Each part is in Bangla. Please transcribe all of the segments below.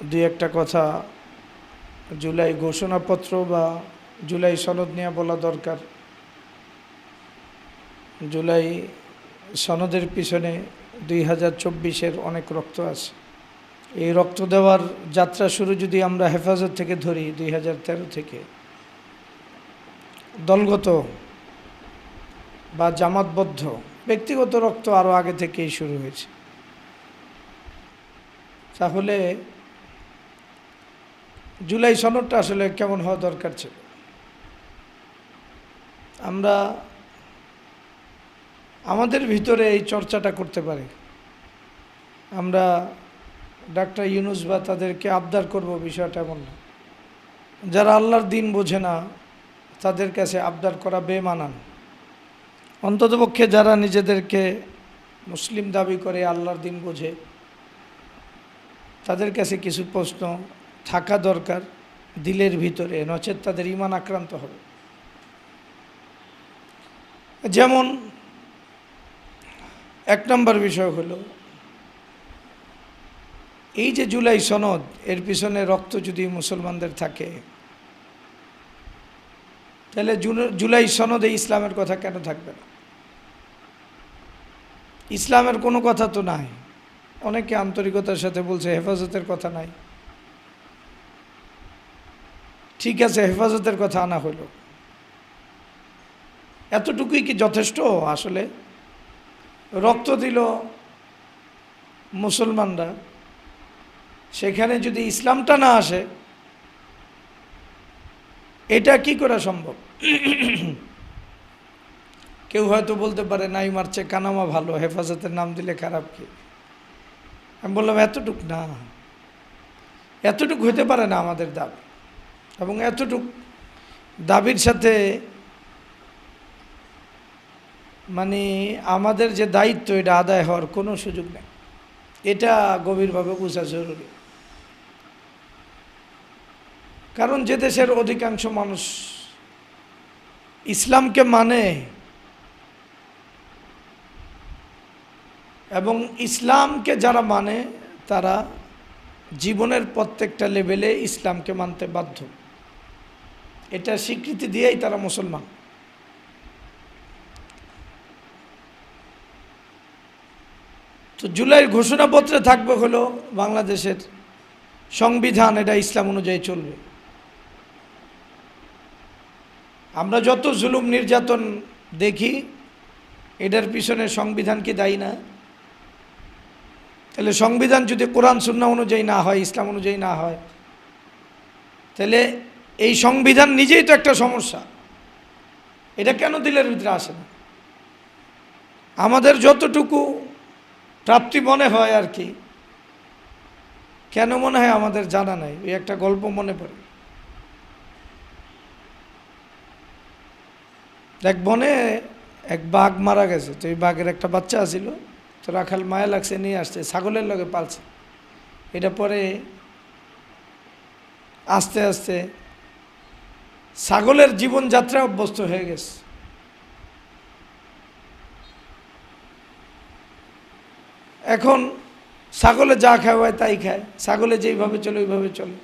দুই একটা কথা, জুলাই ঘোষণাপত্র বা জুলাই সনদ নিয়ে বলা দরকার। জুলাই সনদের পিছনে দুই হাজার চব্বিশের অনেক রক্ত আছে। এই রক্ত দেওয়ার যাত্রা শুরু যদি আমরা হেফাজত থেকে ধরি দুই হাজার তেরো থেকে, দলগত বা জামাতবদ্ধ, ব্যক্তিগত রক্ত আরও আগে থেকেই শুরু হয়েছে। তাহলে জুলাই সনদটা আসলে কেমন হওয়া দরকার ছিল? আমরা আমাদের ভিতরে এই চর্চাটা করতে পারি। আমরা ডাক্তার ইউনুস বা তাদেরকে আবদার করব বিষয়টা এমন না। যারা আল্লাহর দিন বোঝে না, তাদের কাছে আবদার করা বেমানান। অন্ততপক্ষে যারা নিজেদেরকে মুসলিম দাবি করে আল্লাহর দিন বোঝে, তাদের কাছে কিছু প্রশ্ন থাকা দরকার, দিলের ভিতরে, নচেত তাদের ইমান আক্রান্ত হবে। যেমন, এক নম্বর বিষয় হলো, এই যে জুলাই সনদ, এর পিছনে রক্ত যদি মুসলমানদের থাকে, তাহলে জুলাই সনদে ইসলামের কথা কেন থাকবে না? ইসলামের কোনো কথা তো নাই। অনেকে আন্তরিকতার সাথে বলছে, হেফাজতের কথা নাই। ঠিক আছে, হেফাজতের কথা আনা হলো। এতটুকুই কি যথেষ্ট? আসলে রক্ত দিল মুসলমানরা। সেখানে যদি ইসলামটা না আসে, এটা কি করা সম্ভব? কেউ হয়তো বলতে পারে, নাই, মারছে, কানামা ভালো, হেফাজতের নাম দিলে খারাপ কি? আমি বললাম, এতটুক না। এতটুক হতে পারে না আমাদের দাবি। এবং এতটুক দাবির সাথে মানে আমাদের যে দায়িত্ব, এটা আদায় হওয়ার কোনো সুযোগ নেই। এটা গভীরভাবে বোঝা জরুরি। কারণ যে দেশের অধিকাংশ মানুষ ইসলামকে মানে এবং ইসলামকে যারা মানে তারা জীবনের প্রত্যেকটা লেভেলে ইসলামকে মানতে বাধ্য। এটা স্বীকৃতি দিয়েই তারা মুসলমান। তো জুলাইয়ের ঘোষণাপত্রে থাকবে হলো বাংলাদেশের সংবিধান, এটা ইসলাম অনুযায়ী চলবে। আমরা যত জুলুম নির্যাতন দেখি, এটার পিছনে সংবিধান কি দায়ী না? তাহলে সংবিধান যদি কোরআন সুন্না অনুযায়ী না হয়, ইসলাম অনুযায়ী না হয়, তাহলে এই সংবিধান নিজেই তো একটা সমস্যা। এটা কেন দিলের ভিতরে আসে না? আমাদের যতটুকু প্রাপ্তি মনে হয় আর কি, কেন মনে হয় আমাদের জানা নাই? ওই একটা গল্প মনে পড়ে। এক বনে এক বাঘ মারা গেছে। তো এই বাঘের একটা বাচ্চা আছিল। তো রাখাল মায়া লাগছে, নিয়ে আসছে, ছাগলের লগে পালছে। এটা পরে আস্তে আস্তে ছাগলের জীবনযাত্রা অভ্যস্ত হয়ে গেছে। এখন ছাগলে যা খায় হয় তাই খায়, ছাগলে যেইভাবে চলে ওইভাবে চলে।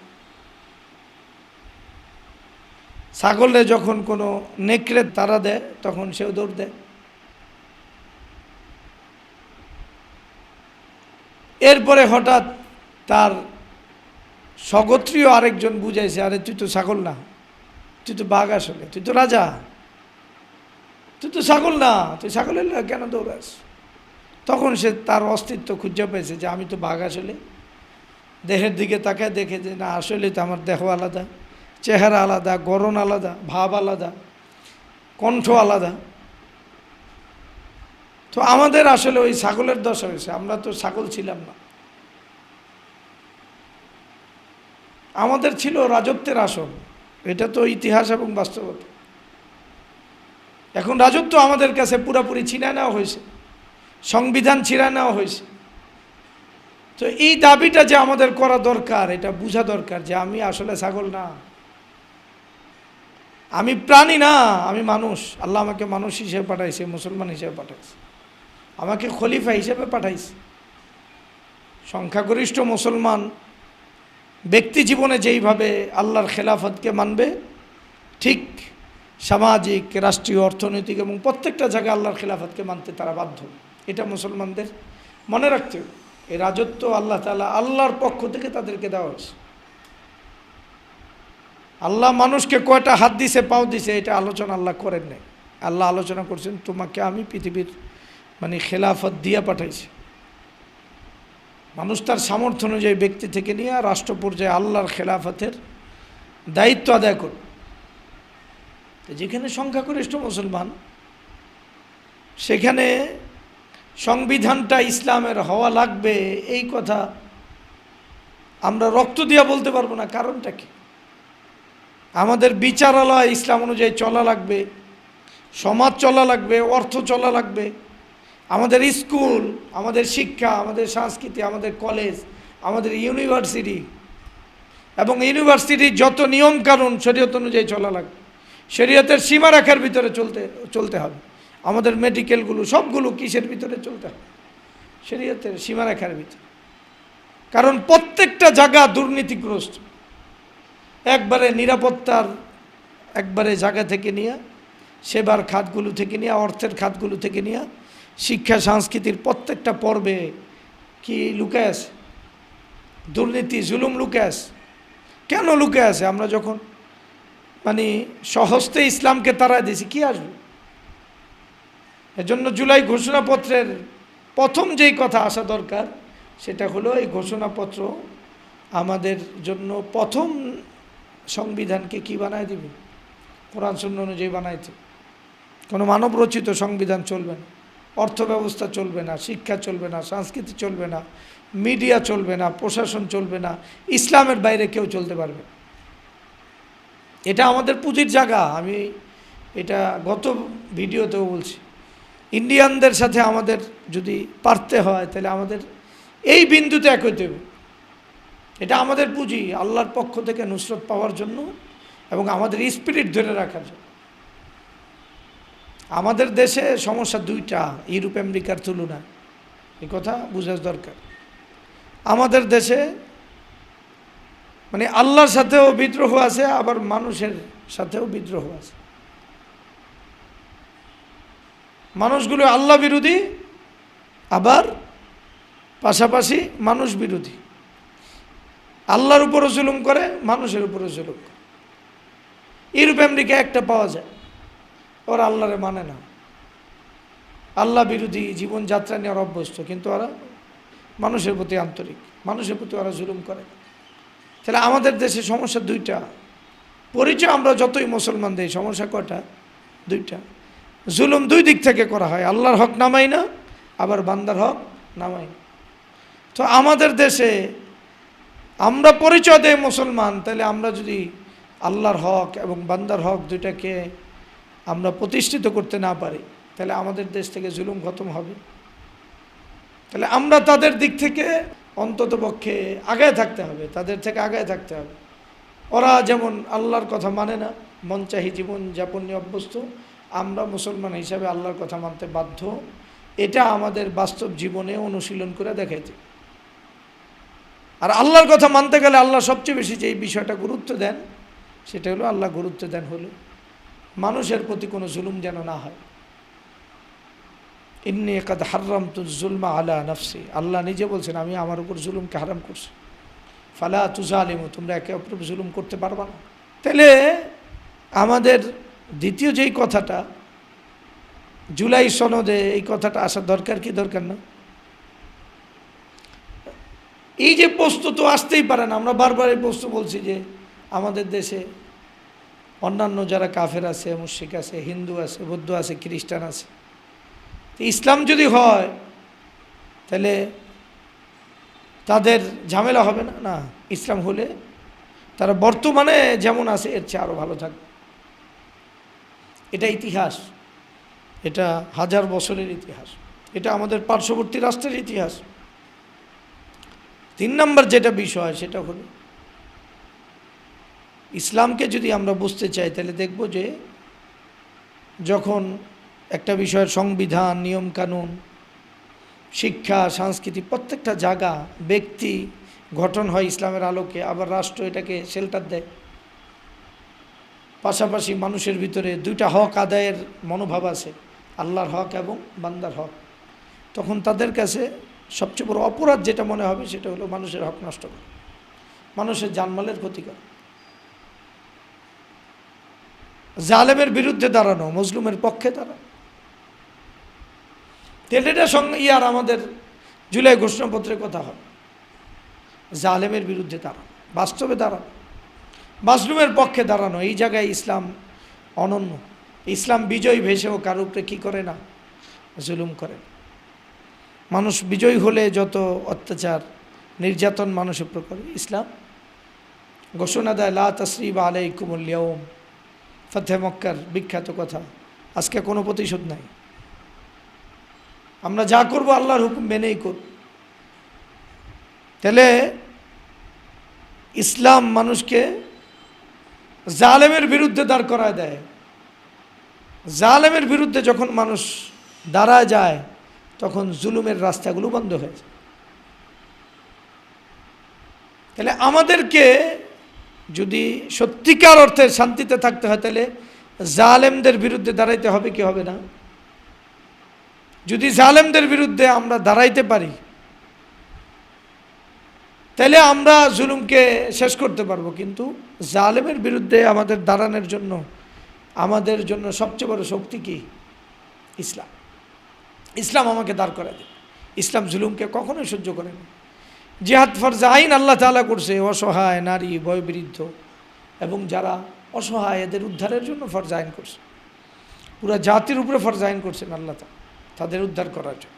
ছাগলে যখন কোনো নেকড়ে তারা দেয়, তখন সেও দৌড় দেয়। এরপরে হঠাৎ তার স্বগোত্রীয় আরেকজন বুঝাইছে, আরে তুই তো ছাগল না। তুই তো বাঘ আসলে, তুই তো রাজা। তুই তো ছাগল না, তুই ছাগলের কেন দৌড়াস? তখন সে তার অস্তিত্ব খুঁজে পেয়েছে যে আমি তো বাঘ আসলে। দেহের দিকে তাকায় দেখে যে না, আসলে তো আমার দেহ আলাদা, চেহারা আলাদা, গরণ আলাদা, ভাব আলাদা, কণ্ঠ আলাদা। তো আমাদের আসলে ওই ছাগলের দশা হয়েছে, আমরা তো ছাগল ছিলাম না। আমাদের ছিল রাজত্বের আসন। এটা তো ইতিহাস এবং বাস্তবতা। এখন রাজত্ব আমাদের কাছে পুরাপুরি ছিনায় নেওয়া হয়েছে, সংবিধান ছিঁড়া নেওয়া হয়েছে। তো এই দাবিটা যে আমাদের করা দরকার, এটা বোঝা দরকার যে আমি আসলে ছাগল না। আমি প্রাণী না, আমি মানুষ। আল্লাহ আমাকে মানুষ হিসেবে পাঠাইছে, মুসলমান হিসেবে পাঠাইছে। আমাকে খলিফা হিসেবে পাঠাইছে। সংখ্যাগরিষ্ঠ মুসলমান ব্যক্তি জীবনে যেইভাবে আল্লাহর খেলাফতকে মানবে, ঠিক সামাজিক, রাষ্ট্রীয়, অর্থনৈতিক এবং প্রত্যেকটা জায়গায় আল্লাহর খেলাফতকে মানতে তারা বাধ্য। এটা মুসলমানদের মনে রাখতে হবে। এই রাজত্ব আল্লাহ তালা আল্লাহর পক্ষ থেকে তাদেরকে দেওয়া হয়েছে। আল্লাহ মানুষকে কয়টা হাত দিছে, পাও দিছে, এটা আলোচনা আল্লাহ করেন নাই। আল্লাহ আলোচনা করছেন, তোমাকে আমি পৃথিবীর মানে খেলাফত দিয়ে পাঠাইছি। মানুষ তার সামর্থ্য অনুযায়ী ব্যক্তি থেকে নিয়ে রাষ্ট্র পর্যায়ে আল্লাহর খেলাফতের দায়িত্ব আদায় করবে যেখানে সংখ্যাগরিষ্ঠ মুসলমান, সেখানে সংবিধানটা ইসলামের হওয়া লাগবে, এই কথা আমরা রক্ত দিয়া বলতে পারব না। কারণটা কি? আমাদের বিচারালয় ইসলাম অনুযায়ী চলা লাগবে, সমাজ চলা লাগবে, অর্থ চলা লাগবে। আমাদের স্কুল, আমাদের শিক্ষা, আমাদের সংস্কৃতি, আমাদের কলেজ, আমাদের ইউনিভার্সিটি এবং ইউনিভার্সিটির যত নিয়মকানুন শরীয়ত অনুযায়ী চলা লাগবে শরীয়তের সীমারেখার ভিতরে চলতে চলতে হবে। আমাদের মেডিকেলগুলো সবগুলো কিসের ভিতরে চলতে হবে? শরীয়তের সীমারেখার ভিতরে। কারণ প্রত্যেকটা জায়গা দুর্নীতিগ্রস্ত। একবারে নিরাপত্তার একবারে জায়গা থেকে নিয়ে, সেবার খাতগুলো থেকে নিয়ে, অর্থের খাতগুলো থেকে নিয়ে শিক্ষা সংস্কৃতির প্রত্যেকটা পর্বে কি লুকে আছে? দুর্নীতি, জুলুম লুকে আছে? কেন লুকে আছে? আমরা যখন মানে সহস্তে ইসলামকে তারা দিয়েছি, কি আসবে? এজন্য জুলাই ঘোষণাপত্রের প্রথম যেই কথা আসা দরকার, সেটা হলো এই ঘোষণাপত্র আমাদের জন্য প্রথম সংবিধানকে কি বানায় দিবে? কোরআন শূন্য অনুযায়ী বানাইতে। কোনো মানব রচিত সংবিধান চলবে না। অর্থ ব্যবস্থা চলবে না, শিক্ষা চলবে না, সংস্কৃতি চলবে না, মিডিয়া চলবে না, প্রশাসন চলবে না, ইসলামের বাইরে কেউ চলতে পারবে এটা আমাদের পুঁজির জায়গা, আমি এটা গত ভিডিওতেও বলছি। ইন্ডিয়ানদের সাথে আমাদের যদি পারতে হয়, তাহলে আমাদের এই বিন্দুতে এক হইতে হবে। এটা আমাদের পুঁজি, আল্লাহর পক্ষ থেকে নুসরত পাওয়ার জন্য এবং আমাদের স্পিরিট ধরে রাখার জন্য। আমাদের দেশে সমস্যা দুইটা, ইউরোপ, আমেরিকার তুলনায় এই কথা বোঝার দরকার। আমাদের দেশে মানে আল্লাহর সাথেও বিদ্রোহ আছে, আবার মানুষের সাথেও বিদ্রোহ আছে। মানুষগুলো আল্লাহ বিরোধী, আবার পাশাপাশি মানুষ বিরোধী। আল্লাহর উপরও জুলুম করে, মানুষের উপরও জুলুম করে। ইউরোপ আমেরিকা একটা পাওয়া যায়। ওরা আল্লাহরে মানে না। আল্লাহ বিরোধী জীবনযাত্রা নিয়ে ওরা অভ্যস্ত, কিন্তু ওরা মানুষের প্রতি আন্তরিক, মানুষের প্রতি ওরা জুলুম করে। তাহলে আমাদের দেশে সমস্যা দুইটা। পরিচয় আমরা যতই মুসলমান দেই, সমস্যা কটা দুইটা। জুলুম দুই দিক থেকে করা হয়, আল্লাহর হক নামাই না, আবার বান্দার হক নামাই না। তো আমাদের দেশে আমরা পরিচয় দেই মুসলমান, তাহলে আমরা যদি আল্লাহর হক এবং বান্দার হক দুইটাকে আমরা প্রতিষ্ঠিত করতে না পারি, তাহলে আমাদের দেশ থেকে জুলুম খতম হবে। তাহলে আমরা তাদের দিক থেকে অন্তত পক্ষে আগায় থাকতে হবে, তাদের থেকে আগায় থাকতে হবে। ওরা যেমন আল্লাহর কথা মানে না মনচাহি জীবন যাপন নিয়ে অভ্যস্ত, আমরা মুসলমান হিসাবে আল্লাহর কথা মানতে বাধ্য। এটা আমাদের বাস্তব জীবনে অনুশীলন করে দেখাইতে। আর আল্লাহর কথা মানতে গেলে আল্লাহ সবচেয়ে বেশি যে বিষয়টা গুরুত্ব দেন, সেটা হলো আল্লাহ গুরুত্ব দেন হলো। মানুষের প্রতি কোনো জুলুম যেন না হয়। ইন্নি একাদ হার্রাম তু জুলমা আলা নফসি। আল্লাহ নিজে বলছেন, আমি আমার উপর জুলুমকে হারাম করছি। ফালা তুজালিমু, তোমরা একে অপর জুলুম করতে পারবা না। তাহলে আমাদের দ্বিতীয় যেই কথাটা, জুলাই সনদে এই কথাটা আসার দরকার কি দরকার না? এই যে প্রশ্ন তো আসতেই পারে না, আমরা বারবার এই প্রশ্ন বলছি যে আমাদের দেশে অন্যান্য যারা কাফের আছে মুশিক আছে, হিন্দু আছে, বৌদ্ধ আছে, খ্রিস্টান আছে। ইসলাম যদি হয়, তাহলে তাদের ঝামেলা হবে না? না, ইসলাম হলে তারা বর্তমানে যেমন আছে, এর চেয়ে আরও ভালো থাকবে। এটা ইতিহাস। এটা হাজার বছরের ইতিহাস। এটা আমাদের পার্শ্ববর্তী রাষ্ট্রের ইতিহাস। তিন নম্বর যেটা বিষয়, সেটা হলো ইসলামকে যদি আমরা বুঝতে চাই, তাহলে দেখব যে যখন একটা বিষয়ের সংবিধান, নিয়মকানুন, শিক্ষা, সংস্কৃতি প্রত্যেকটা জায়গা ব্যক্তি গঠন হয় ইসলামের আলোকে, আবার রাষ্ট্র এটাকে শেল্টার দেয়। পাশাপাশি মানুষের ভিতরে দুইটা হক আদায়ের মনোভাব আছে, আল্লাহর হক এবং বান্দার হক। তখন তাদের কাছে সবচেয়ে বড় অপরাধ যেটা মনে হবে সেটা হলো মানুষের হক নষ্ট করা। মানুষের জানমালের ক্ষতি করা। জালেমের বিরুদ্ধে দাঁড়ানো, মজলুমের পক্ষে দাঁড়ানো। তেলেটার সঙ্গে ইয়ার আমাদের জুলাই ঘোষণাপত্রের কথা হবে জালেমের বিরুদ্ধে দাঁড়ানো, বাস্তবে দাঁড়ানো, মাজলুমের পক্ষে দাঁড়ানো। এই জায়গায় ইসলাম অনন্য। ইসলাম বিজয় ভেসেও কার উপরে কী করে না, জুলুম করে মানুষ বিজয় হলে যত অত্যাচার, নির্যাতন মানুষের উপর করে, ইসলাম ঘোষণা দেয়, লা তসরিব আলাইকুমুল্লিয়ম ফতে মক্কার বিখ্যাত কথা। আজকে কোনো প্রতিশোধ নাই। আমরা যা করব আল্লাহর হুকুম মেনেই করব। তাহলে ইসলাম মানুষকে জালেমের বিরুদ্ধে দাঁড় করায় দেয়। জালেমের বিরুদ্ধে যখন মানুষ দাঁড়ায় যায়, তখন জুলুমের রাস্তাগুলো বন্ধ হয়ে যায়। তাহলে আমাদেরকে যদি সত্যিকার অর্থে শান্তিতে থাকতে হয়, তাহলে জালেমদের বিরুদ্ধে দাঁড়াইতে হবে কি হবে না? যদি জালেমদের বিরুদ্ধে আমরা দাঁড়াইতে পারি, তাহলে আমরা জুলুমকে শেষ করতে পারব। কিন্তু জালেমের বিরুদ্ধে আমাদের দাঁড়ানোর জন্য, আমাদের জন্য সবচেয়ে বড় শক্তি কি? ইসলাম। ইসলাম আমাকে দাঁড় করা দেবে। ইসলাম জুলুমকে কখনোই সহ্য করে না। জিহাদ ফরজা আইন আল্লাহ তালা করছে, অসহায়, নারী, বয়বৃদ্ধ এবং যারা অসহায়, এদের উদ্ধারের জন্য ফরজা আইন করছে। পুরা জাতির উপরে ফরজা আইন করছেন আল্লাহ তালা তাদের উদ্ধার করার জন্য।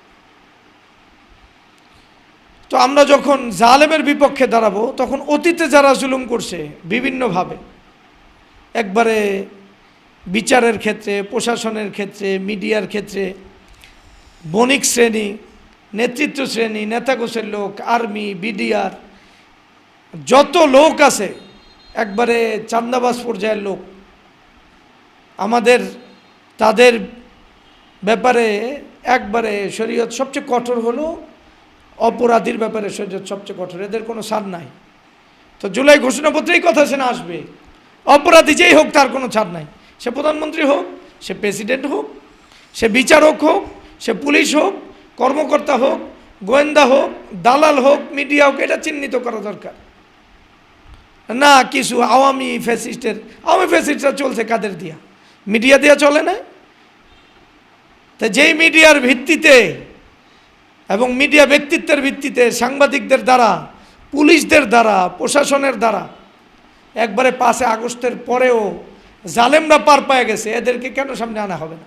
তো আমরা যখন জালেমের বিপক্ষে দাঁড়াবো, তখন অতীতে যারা জুলুম করছে, বিভিন্নভাবে, একবারে বিচারের ক্ষেত্রে, প্রশাসনের ক্ষেত্রে, মিডিয়ার ক্ষেত্রে, বণিক শ্রেণি নেতৃত্ব শ্রেণি নেতাগোছের লোক, আর্মি, বিডিআর, যত লোক আছে, একবারে চান্দাবাস পর্যায়ের লোক, আমাদের, তাদের ব্যাপারে একবারে শরীয়ত সবচেয়ে কঠোর হলো অপরাধীর ব্যাপারে শরীয়ত সবচেয়ে কঠোর, এদের কোনো ছাড় নাই। তো জুলাই ঘোষণাপত্রেই কথা সে না আসবে, অপরাধী যেই হোক তার কোনো ছাড় নাই। সে প্রধানমন্ত্রী হোক, সে প্রেসিডেন্ট হোক, সে বিচারক হোক, সে পুলিশ হোক কর্মকর্তা হোক, গোয়েন্দা হোক, দালাল হোক মিডিয়া হোক, এটা চিহ্নিত করা দরকার। না, কিছু আওয়ামী ফ্যাসিস্টের আওয়ামী ফ্যাসিস্টরা চলছে কাদের দিয়া? মিডিয়া দিয়া চলে না? তা যেই মিডিয়ার ভিত্তিতে এবং মিডিয়া ব্যক্তিত্বের ভিত্তিতে সাংবাদিকদের দ্বারা, পুলিশদের দ্বারা, প্রশাসনের দ্বারা, একবারে পাঁচে আগস্টের পরেও জালেমরা পার পায়ে গেছে, এদেরকে কেন সামনে আনা হবে না?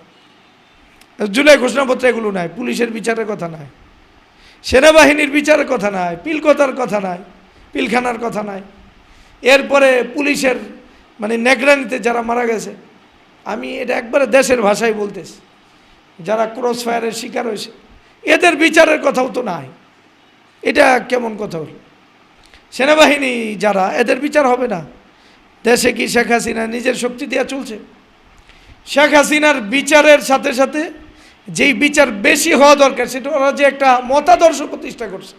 জুলাই ঘোষণাপত্র এগুলো নাই, পুলিশের বিচারের কথা নাই, সেনাবাহিনীর বিচারের কথা নাই, পিলকতার কথা নাই, পিলখানার কথা নাই। এরপরে পুলিশের মানে নেগরানিতে যারা মারা গেছে, আমি এটা একবারে দেশের ভাষায় বলতেছি, যারা ক্রস ফায়ারের শিকার হয়েছে, এদের বিচারের কথাও তো নাই। এটা কেমন কথা হলো? সেনাবাহিনী যারা, এদের বিচার হবে না। দেশে কি শেখ হাসিনা নিজের শক্তি দেওয়া চলছে? শেখ হাসিনার বিচারের সাথে সাথে যেই বিচার বেশি হওয়া দরকার, সেটা ওরা যে একটা মতাদর্শ প্রতিষ্ঠা করছে।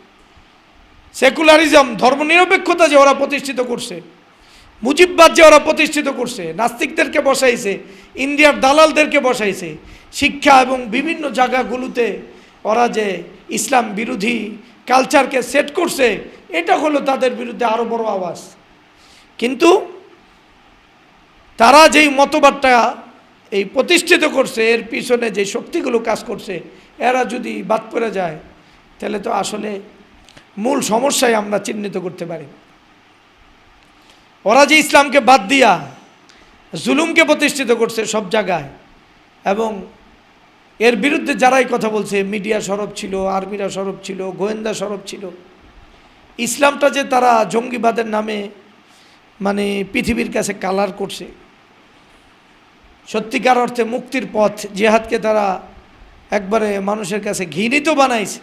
সেকুলারিজম, ধর্মনিরপেক্ষতা যে ওরা প্রতিষ্ঠিত করছে, মুজিববাদ যে ওরা প্রতিষ্ঠিত করছে, নাস্তিকদেরকে বসাইছে, ইন্ডিয়ার দালালদেরকে বসাইছে, শিক্ষা এবং বিভিন্ন জায়গাগুলোতে ওরা যে ইসলাম বিরোধী কালচারকে সেট করছে, এটা হলো তাদের বিরুদ্ধে আরও বড় আওয়াজ। কিন্তু তারা যেই মতবাদটা এই প্রতিষ্ঠিত করছে, এর পিছনে যে শক্তিগুলো কাজ করছে, এরা যদি বাদ পড়ে যায়, তাহলে তো আসলে মূল সমস্যায় আমরা চিহ্নিত করতে পারি। ওরা যে ইসলামকে বাদ দিয়া জুলুমকে প্রতিষ্ঠিত করছে সব জায়গায়, এবং এর বিরুদ্ধে যারাই কথা বলছে, মিডিয়া সরব ছিল, আর্মিরা সরব ছিল, গোয়েন্দা সরব ছিল, ইসলামটা যে তারা জঙ্গিবাদের নামে মানে পৃথিবীর কাছে কালার করছে সত্যিকার অর্থে মুক্তির পথ জেহাদকে তারা একবারে মানুষের কাছে ঘৃণিত বানাইছে।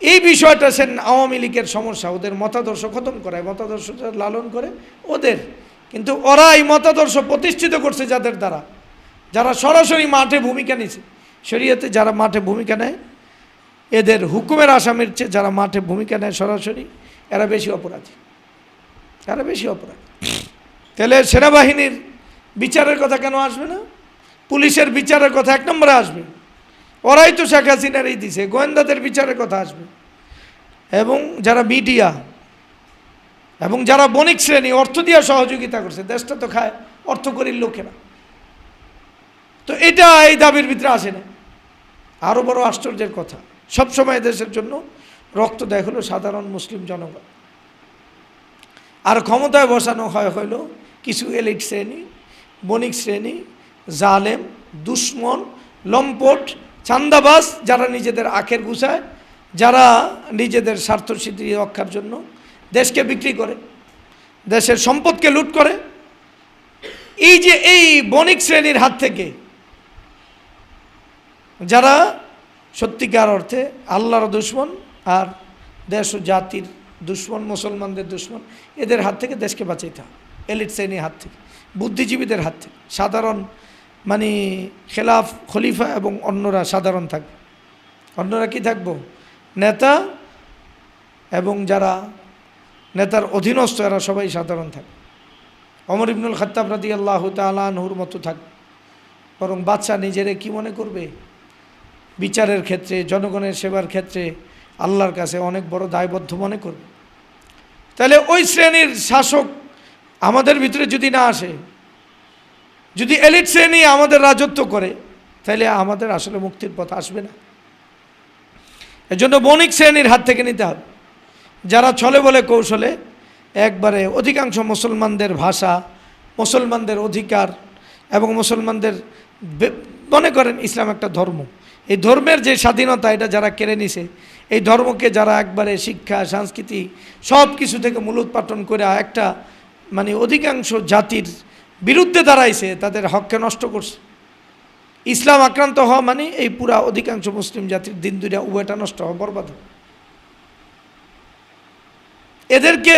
এই বিষয়টা সেন আওয়ামী লীগের সমস্যা, ওদের মতাদর্শ খতম করায় মতাদর্শটা লালন করে ওদের। কিন্তু ওরা এই মতাদর্শ প্রতিষ্ঠিত করছে যাদের দ্বারা? যারা সরাসরি মাঠে ভূমিকা নিছে শরীয়তে যারা মাঠে ভূমিকা নেয়, এদের হুকুমের আসামির চেয়ে যারা মাঠে ভূমিকা নেয় সরাসরি, এরা বেশি অপরাধী। এরা বেশি অপরাধী। তাহলে সেনাবাহিনীর বিচারের কথা কেন আসবে না? পুলিশের বিচারের কথা এক নম্বরে আসবে। ওরাই তো শেখ হাসিনারই দিছে, গোয়েন্দাদের বিচারের কথা আসবে। এবং যারা মিডিয়া এবং যারা বণিক শ্রেণি, অর্থ দিয়ে সহযোগিতা করছে, দেশটা তো খায়, অর্থ করির লোকেরা। তো এটা এই দাবির ভিতরে আসে না। আরও বড় আশ্চর্যের কথা সবসময় দেশের জন্য রক্ত দেয় হলো সাধারণ মুসলিম জনগণ। আর ক্ষমতায় বসানো হয় হলো কিছু এলিট শ্রেণি বণিক শ্রেণি, জালেম, দুশ্মন, লম্পট চান্দাবাস যারা নিজেদের আখের গুছায়, যারা নিজেদের স্বার্থসিদ্ধি রক্ষার জন্য দেশকে বিক্রি করে, দেশের সম্পদকে লুট করে। এই যে এই বণিক শ্রেণির হাত থেকে যারা সত্যিকার অর্থে আল্লাহর দুশ্মন আর দেশ ও জাতির দুশ্মন, মুসলমানদের দুশ্মন, এদের হাত থেকে দেশকে বাঁচাইতে হবে এলিট শ্রেণির হাত থেকে। বুদ্ধিজীবীদের হাত থেকে। সাধারণ মানে খেলাফ, খলিফা এবং অন্যরা সাধারণ থাকবে অন্যরা কি থাকব? নেতা এবং যারা নেতার অধীনস্থ, এরা সবাই সাধারণ থাকবে অমর ইবনুল খত্তাব রাদি আল্লাহ তালাহুর মতো থাক। বরং বাচ্চা নিজেরে কি মনে করবে? বিচারের ক্ষেত্রে, জনগণের সেবার ক্ষেত্রে আল্লাহর কাছে অনেক বড় দায়বদ্ধ মনে করবে। তাহলে ওই শ্রেণির শাসক আমাদের ভিতরে যদি না আসে, যদি এলিট শ্রেণি আমাদের রাজত্ব করে, তাহলে আমাদের আসলে মুক্তির পথ আসবে না। এজন্য বণিক শ্রেণির হাত থেকে নিতে হবে। যারা ছলে বলে কৌশলে, একবারে অধিকাংশ মুসলমানদের ভাষা, মুসলমানদের অধিকার এবং মুসলমানদের মনে করেন ইসলাম একটা ধর্ম। এই ধর্মের যে স্বাধীনতা, এটা যারা কেড়ে নিছে, এই ধর্মকে যারা একবারে শিক্ষা, সংস্কৃতি সব কিছু থেকে মূলোৎপাটন করে একটা মানে অধিকাংশ জাতির বিরুদ্ধে দাঁড়াইছে, তাদের হককে নষ্ট করছে। ইসলাম আক্রান্ত হওয়া মানে এই পুরা অধিকাংশ মুসলিম জাতির দিন দুইটা উভয়টা নষ্ট হওয়া, বরবাদ এদেরকে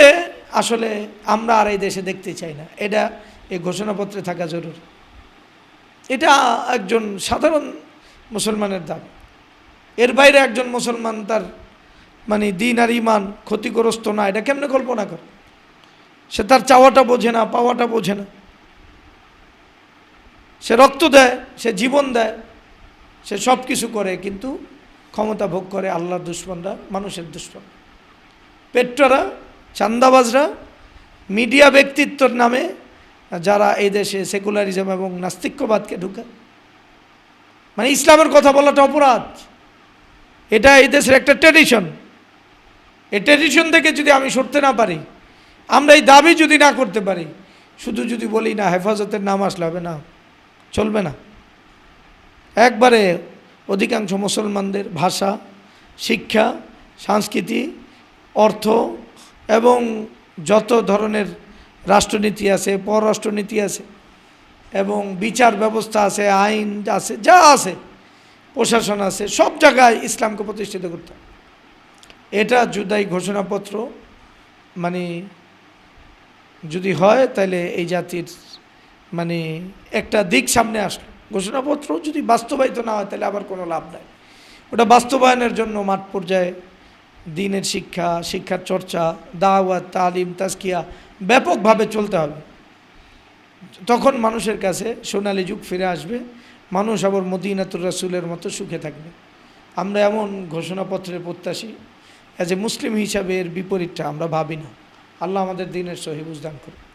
আসলে আমরা আর এই দেশে দেখতে চাই না। এটা এই ঘোষণাপত্রে থাকা জরুরি। এটা একজন সাধারণ মুসলমানের দাবি। এর বাইরে একজন মুসলমান তার মানে দিন আর ইমান ক্ষতিগ্রস্ত না, এটা কেমনে কল্পনা করে? সে তার চাওয়াটা বোঝে না, পাওয়াটা বোঝে না। সে রক্ত দেয়, সে জীবন দেয়, সে সব কিছু করে, কিন্তু ক্ষমতা ভোগ করে আল্লাহর দুশ্মনরা, মানুষের দুশ্মন। পেট্রোরা, চান্দাবাজরা, মিডিয়া ব্যক্তিত্বর নামে যারা এই দেশে সেকুলারিজম এবং নাস্তিক্যবাদকে ঢুকায় মানে ইসলামের কথা বলাটা অপরাধ। এটা এই দেশের একটা ট্রেডিশন। এই ট্রেডিশন থেকে যদি আমি সরতে না পারি আমরা এই দাবি যদি না করতে পারি, শুধু যদি বলি না, হেফাজতের নাম আসলে হবে না, চলবে না একবারে অধিকাংশ মুসলমানদের ভাষা, শিক্ষা, সংস্কৃতি, অর্থ এবং যত ধরনের রাষ্ট্রনীতি আছে, পররাষ্ট্রনীতি আছে এবং বিচার ব্যবস্থা আছে, আইন আছে, যা আছে, প্রশাসন আছে, সব জায়গায় ইসলামকে প্রতিষ্ঠিত করতে। এটা জুদাই ঘোষণাপত্র মানে যদি হয় তাহলে এই জাতির মানে একটা দিক সামনে আসলো। ঘোষণাপত্র যদি বাস্তবায়িত না হয় তাহলে আবার কোনো লাভ নাই। ওটা বাস্তবায়নের জন্য মাঠ পর্যায়ে দিনের শিক্ষা, শিক্ষার চর্চা, দাওয়াত, তালিম তাস্কিয়া ব্যাপকভাবে চলতে হবে। তখন মানুষের কাছে সোনালী যুগ ফিরে আসবে। মানুষ আবার মদিনাতুর রাসুলের মতো সুখে থাকবে। আমরা এমন ঘোষণাপত্রের প্রত্যাশী অ্যাজ এ মুসলিম হিসাবে এর বিপরীতটা আমরা ভাবি না। আল্লাহ আমাদের দিনের সহি বুঝদান করে